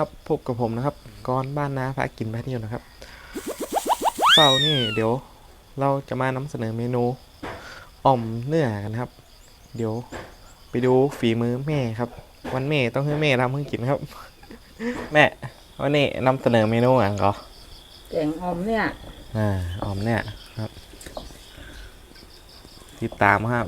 ครับพบกับผมนะครับก้อนบ้านนาพากินพาเที่ยวนะครับเสาร์นี่เดี๋ยวเราจะมานำเสนอเมนูอ่อมเนื้อกันครับ เดี๋ยวไปดูฝีมือแม่ครับ วันแม่ต้องให้แม่ทำให้กินครับ แม่วันนี้นำเสนอเมนูอะก็แกงออมเนี่ยอ่าอ่อมเนี่ยครับ ติดตามครับ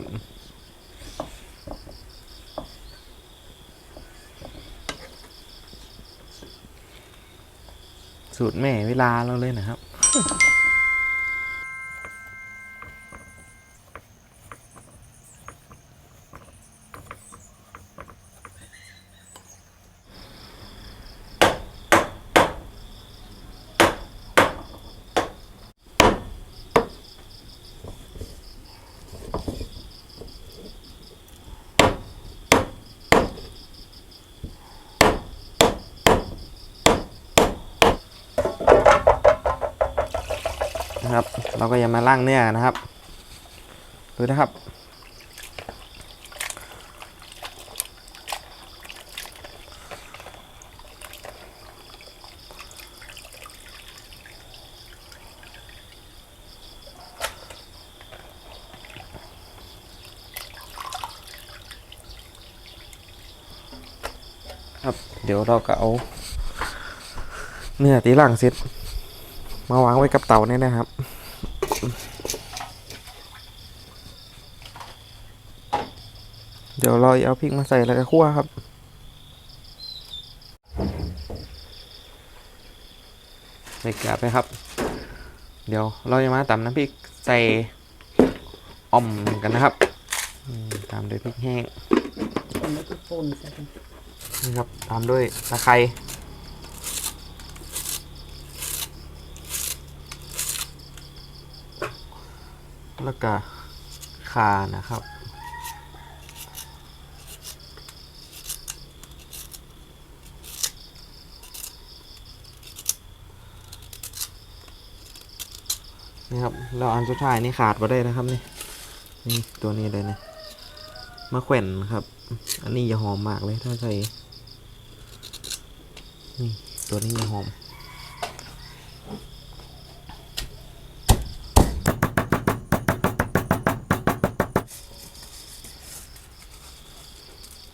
สูตรแม่เวลาเราเลยนะครับ เราก็จะมาล่างเนื้อนะครับ ดูนะครับ ครับ เดี๋ยวเราก็เอาเนื้อตีหลังเสร็จมาวางไว้กับเตาเนี่ยนะครับ เดี๋ยวเราเอาพริกมาใส่แล้วก็คั่วครับ ใส่เกลือไปครับ เดี๋ยวเราจะมาตำน้ำพริกใส่อ่อมกันนะครับตามด้วยพริกแห้งนี่ครับตามด้วยตะไคร้แล้วก็ขานะครับ นี่ครับแล้วอันสุดท้ายนี่ขาดมาได้นะครับนี่นี่ตัวนี้เลยนะมะแขวนครับ อันนี้จะหอมมากเลยถ้าใส่นี่ตัวนี้จะหอม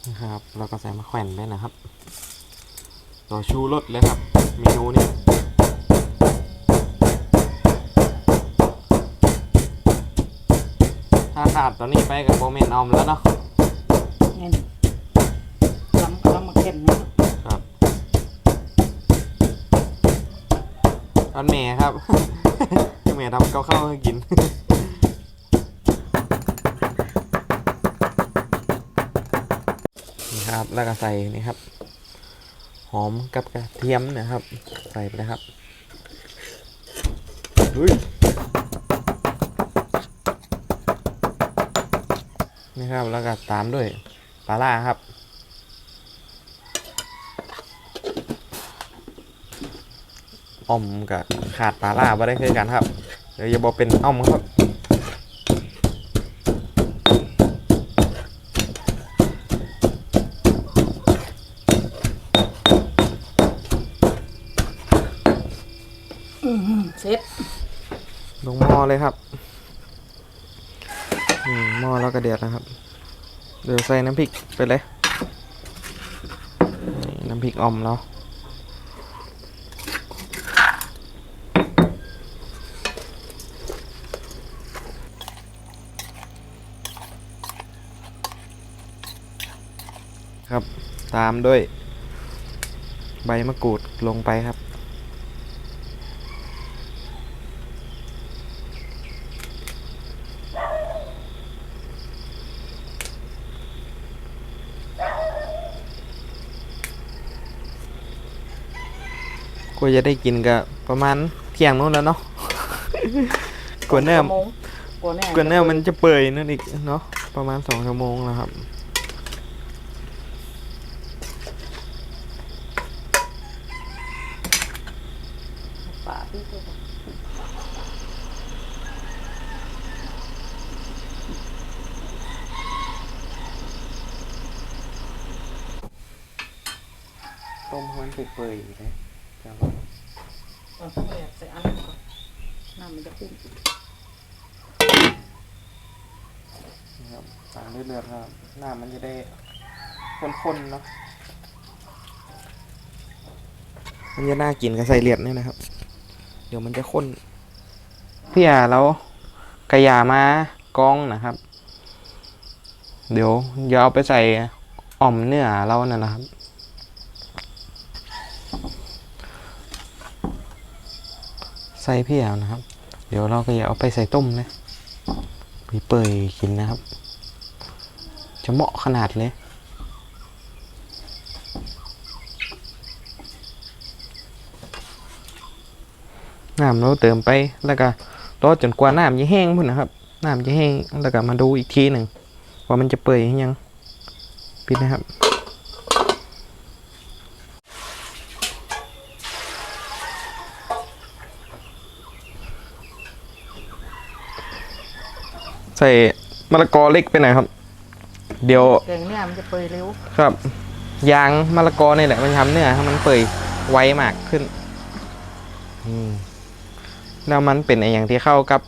นะครับเราก็ใส่มะแขวนไปนะครับ ต่อชูรสเลยครับ เมนูนี้ ถ้าขาดตัวนี้ไปกับโบเมนออมแล้วเนาะเงี้ยล้ำล้ำมาเข้มนะครับตอนเมย์ครับเมย์ทำข้าวข้าวให้กินนี่ครับแล้วก็ใส่นี่ครับ หอมกับกระเทียมนะครับ ใส่ไปเลยครับอุ้ย นี่ครับ แล้วก็ตามด้วยปลาล่าครับ อ่อมกับขาดปลาล่าบ่ได้คือกันครับ เดี๋ยวอย่าบอกเป็นอ่อมครับอื้อหือเสร็จลงหม้อเลยครับนี่ หม้อแล้วก็เดือดนะครับ เดี๋ยวใส่น้ำพริกไปเลย น้ำพริกอ่อมเราครับ ตามด้วย ใบมะกรูดลงไปครับ ว่าจะได้กินก็ประมาณเที่ยงนู้นแล้วเนาะ กว่าเนื้อชั่โมงกว่าเนื้อกว่าเนื้อมันจะเปื่อยนั่นอีกเนาะประมาณสองชั่วโมงแล้วครับป่าพี่ตัวต้มให้มันเปื่อยๆเลยครับ เอาถ้วยใส่อันนั้นก่อนน้ำมันจะขึ้นนะครับตามเลือดครับหน้ามันจะได้ข้นๆเนาะมันจะน่ากินกับใส่เลือดนี่นะครับ เดี๋ยวมันจะข้นพี่อาแล้วกระยามากองนะครับ เดี๋ยวย่าเอาไปใส่อ่อมเนื้อเรานั่นนะครับ ใส่พี่อ่านะครับ เดี๋ยวเราก็อย่าเอาไปใส่ต้มนะไปเปื่อยกินนะครับ จะเหมาะขนาดเลยน้ำเราเติมไปแล้วก็รอจนกว่าน้ำจะแห้งพุ่นนะครับน้ำจะแห้งแล้วก็มาดูอีกทีหนึ่งว่ามันจะเปื่อยยังปิดนะครับ ใส่มะละกอเล็กไปหน่อยครับ เดี๋ยวแกงเนี่ยมันจะเปื่อยเร็วครับ ยางมะละกอนี่แหละมันทำเนื้อให้มันเปื่อยไวมากขึ้นอืมแล้วมันเป็นไออย่างที่เข้ากับ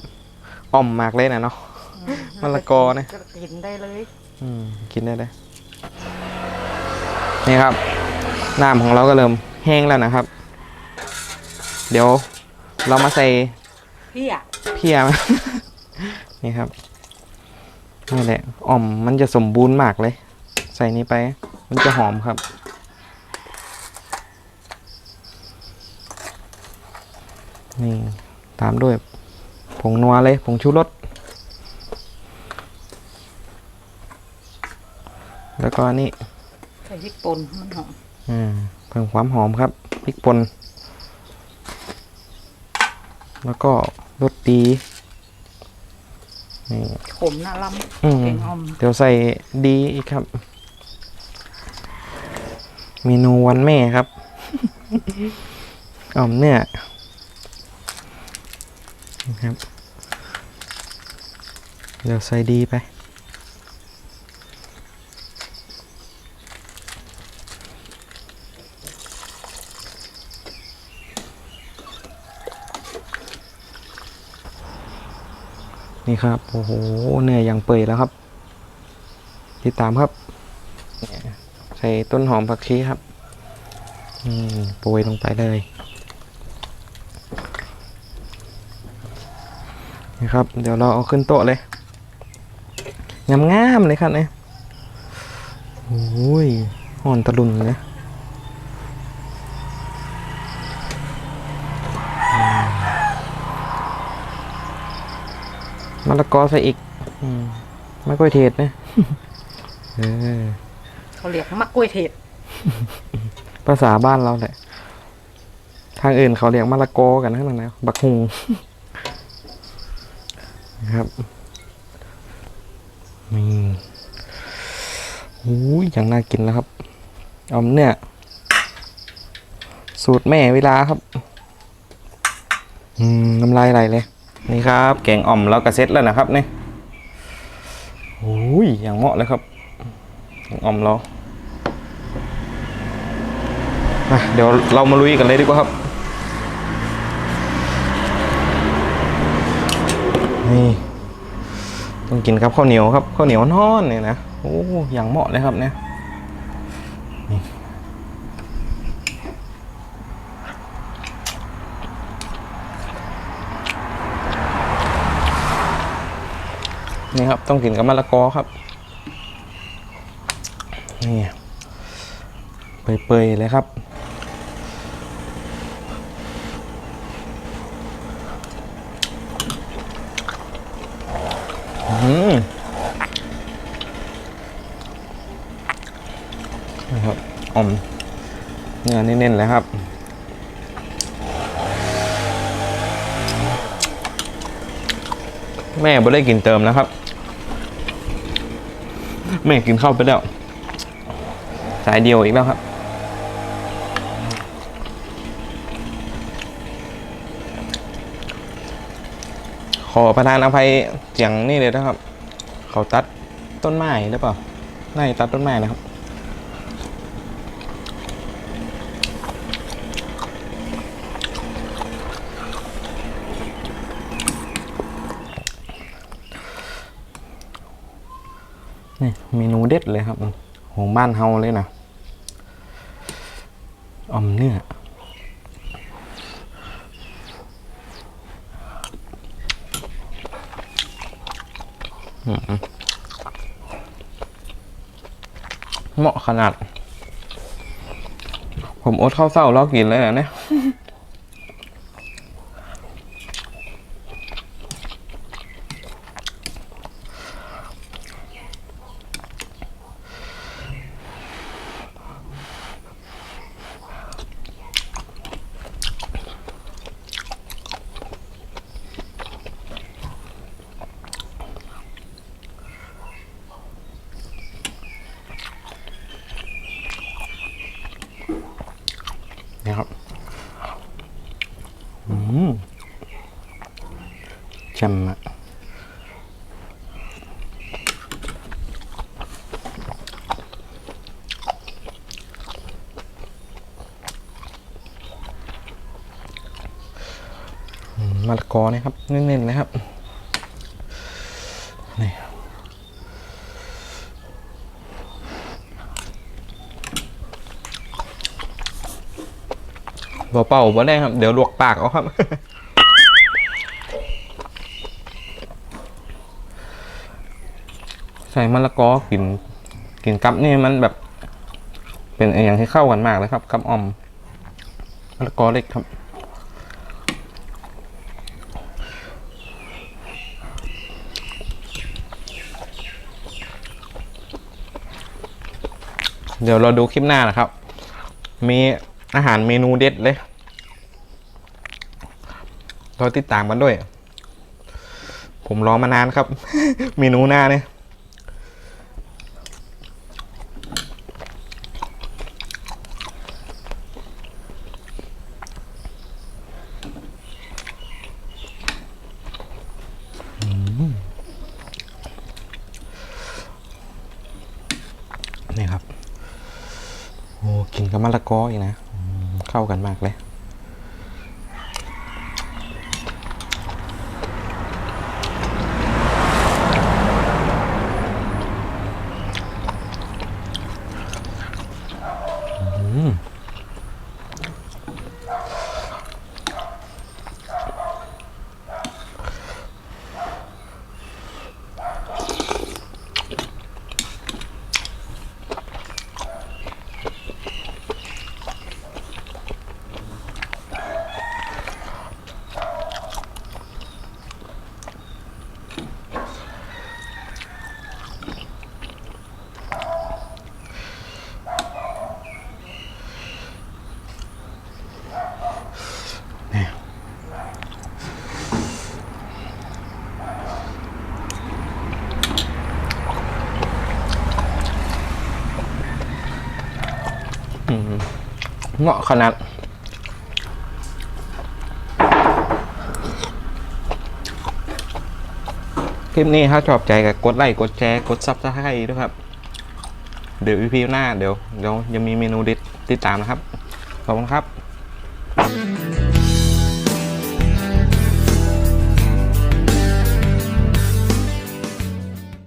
อ่อมมากเลยนะเนาะอืมะละกอเนี่ยจะกินได้เลยอืมกินได้เลยนี่ครับน้ำของเราก็เริ่มแห้งแล้วนะครับ เดี๋ยวเรามาใส่พี่อะเพียมานี่ครับ นี่แหละอ่อมมันจะสมบูรณ์มากเลย ใส่นี้ไป มันจะหอมครับ นี่ตามด้วยผงนัวเลยผงชูรสแล้วก็อันนี่ใส่พริกป่นมันหอมอ่าเพิ่มความหอมครับพริกป่นแล้วก็รสดี นี่ขมน่าล้อืมำแกงอ่อมเดี๋ยวใส่ดีอีกครับ เมนูวันแม่ครับ อ่อมเนื้อนะครับ เดี๋ยวใส่ดีไป นี่ครับโอ้โหเนื้อยังเปื่อยแล้วครับติดตามครับใส่ต้นหอมผักชีครับโปรยลงไปเลยนี่ครับ เดี๋ยวเราเอาขึ้นโต๊ะเลยงามงามๆเลยครับเนี่ยโอ้ยหอนตะลุนเลย มะละกอใส่อีกอืมไม่ค่อยเทศนะ เออ เขาเรียกมักกล้วยเทศภาษาบ้านเราแหละ ทางอื่นเขาเรียกมะละกอกันข้างนั้นนะบักฮุงนะครับนี่อู้ยอย่างน่ากินแล้วครับออมเนี่ย สูตรแม่เวลาครับ อืมน้ำลายไหลเลย นี่ครับแกงอ่อมแล้วก็เซ็ตแล้วนะครับเนี่ยโอ้ยอย่างเหมาะเลยครับแกงอ่อมเราอะเดี๋ยวเรามาลุยกันเลยดีกว่าครับ นี่ต้องกินครับข้าวเหนียวครับข้าวเหนียวนอนเนี่ยนะโอ้อย่างเหมาะเลยครับเนี่ย นี่ครับ ต้องกินกับมะละกอครับ นี่เปื่อยๆเลยครับอืมนะครับอมเนื้อเน้นๆเลยครับแม่ไม่ได้กินเติมนะครับ แม่กินข้าวไปแล้ว สายเดียวอีกแล้วครับ ขอประทานอภัยเสียงนี่เลยนะครับ เขาตัดต้นไม้หรือเปล่า น่าจะตัดต้นไม้นะครับ นี่เมนูเด็ดเลยครับของบ้านเฮาเลยนะอมเนื้อเหมาะขนาด ผมอดข้าวเศร้ารอกินเลยนะเนี่ย แจ่มอะมมะละกอนะครับเน้นๆนะครับนี่บ่เป่าบ่ได้ครับ เดี๋ยวลวกปากเอาครับ ใส่มะละกอกินกินกับนี่มันแบบเป็นอย่างที่เข้ากันมากเลยครับกับออมมะละกอเล็กครับเดี๋ยวเราดูคลิปหน้านะครับ มีอาหารเมนูเด็ดเลยรอติดตามกันด้วย ผมรอมานานครับ เมนูหน้าเนี่ย นี่ครับ โอ้ กินกับมะละกออีกนะ เข้ากันมากเลย เหมาะขนาดคลิปนี้ถ้าชอบใจก็กดไลค์กดแชร์กดซับสไครต์ด้วยครับ เดี๋ยววีพีหน้าเดี๋ยวเดี๋ยวยังมีเมนูเด็ดติดตามนะครับ ขอบคุณครับ